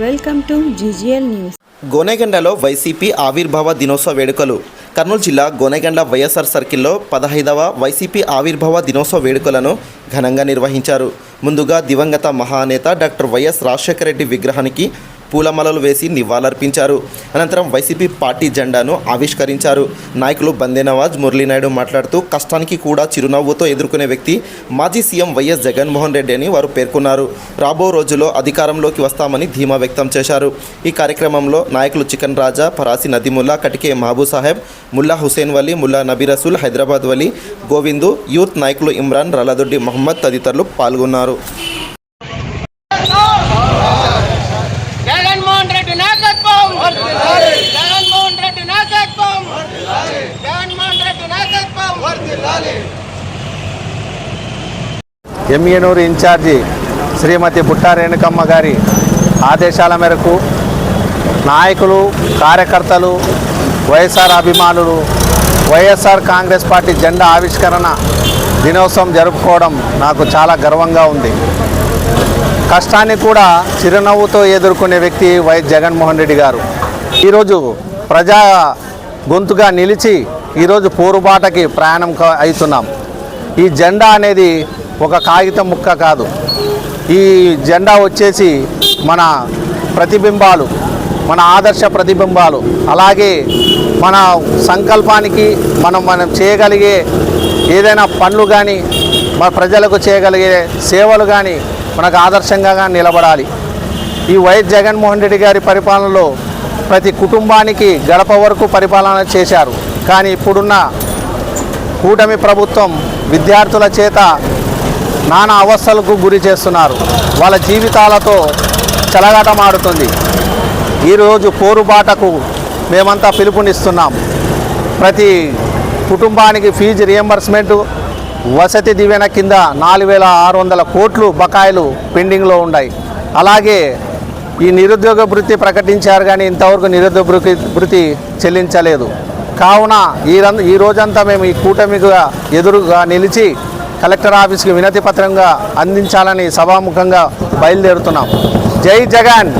Welcome to GGL news. గోనెగండలో YCP ఆవిర్భావ దినోత్సవ వేడుకలు. కర్నూలు జిల్లా గోనెగండ వైఎస్ఆర్ సర్కిల్లో పదహైదవ వైసీపీ ఆవిర్భావ దినోత్సవ వేడుకలను ఘనంగా నిర్వహించారు. ముందుగా దివంగత మహానేత డాక్టర్ వైఎస్ రాజశేఖర రెడ్డి విగ్రహానికి పూలమాలలు వేసి నివాళులర్పించారు. అనంతరం వైసీపీ పార్టీ జెండాను ఆవిష్కరించారు. నాయకులు బందేనవాజ్ మురళీనాయుడు మాట్లాడుతూ కష్టానికి కూడా చిరునవ్వుతో ఎదుర్కొనే వ్యక్తి మాజీ సీఎం వైఎస్ జగన్మోహన్ రెడ్డి అని వారు పేర్కొన్నారు. రాబో రోజుల్లో అధికారంలోకి వస్తామని ధీమా వ్యక్తం చేశారు. ఈ కార్యక్రమంలో నాయకులు చికన్ రాజా పరాసి నదీముల్లా కటికే మహబూ సాహెబ్ ముల్లా హుసేన్ వలీ ముల్లా నబీ రసూల్ హైదరాబాద్ వలీ గోవిందు యూత్ నాయకులు ఇమ్రాన్ రలాదొడ్డి మహమ్మద్ తదితరులు పాల్గొన్నారు జగన్మోహన్ రెడ్డి నాయకత్వం జగన్మోహన్ రెడ్డి నాయకత్వం జగన్మోహన్ రెడ్డి నాయకత్వం ఎమ్మియనూరు ఇన్ఛార్జి శ్రీమతి బుట్టా రేణుకమ్మ గారి ఆదేశాల మేరకు నాయకులు కార్యకర్తలు వైఎస్ఆర్ అభిమానులు వైఎస్ఆర్ కాంగ్రెస్ పార్టీ జెండా ఆవిష్కరణ దినోత్సవం జరుపుకోవడం నాకు చాలా గర్వంగా ఉంది. కష్టాన్ని కూడా చిరునవ్వుతో ఎదుర్కొనే వ్యక్తి వైఎస్ జగన్మోహన్ రెడ్డి గారు. ఈరోజు ప్రజా గొంతుగా నిలిచి ఈరోజు పోరుబాటకి ప్రయాణం అవుతున్నాం. ఈ జెండా అనేది ఒక కాగితం ముక్క కాదు. ఈ జెండా వచ్చేసి మన ప్రతిబింబాలు మన ఆదర్శ ప్రతిబింబాలు. అలాగే మన సంకల్పానికి మనం మనం చేయగలిగే ఏదైనా పనులు కానీ మన ప్రజలకు చేయగలిగే సేవలు కానీ మనకు ఆదర్శంగా కానీ నిలబడాలి. ఈ వైఎస్ జగన్మోహన్ రెడ్డి గారి పరిపాలనలో ప్రతి కుటుంబానికి గడప వరకు పరిపాలన చేశారు. కానీ ఇప్పుడున్న కూటమి ప్రభుత్వం విద్యార్థుల చేత నానా అవస్థలకు గురి చేస్తున్నారు. వాళ్ళ జీవితాలతో చెలగాటమాడుతుంది ఈరోజు పోరుబాటకు మేమంతా పిలుపునిస్తున్నాం. ప్రతి కుటుంబానికి ఫీజు రియంబర్స్మెంట్ వసతి దివెన కింద నాలుగు వేల ఆరు వందల కోట్లు బకాయిలు పెండింగ్లో ఉన్నాయి అలాగే ఈ నిరుద్యోగ భృతి ప్రకటించారు కానీ ఇంతవరకు నిరుద్యోగ భృతి చెల్లించలేదు. కావున ఈ ఈ రోజంతా మేము ఈ కూటమిగా ఎదురుగా నిలిచి కలెక్టర్ ఆఫీస్కి వినతి పత్రంగా అందించాలని సభాముఖంగా బయలుదేరుతున్నాం. జై జగన్!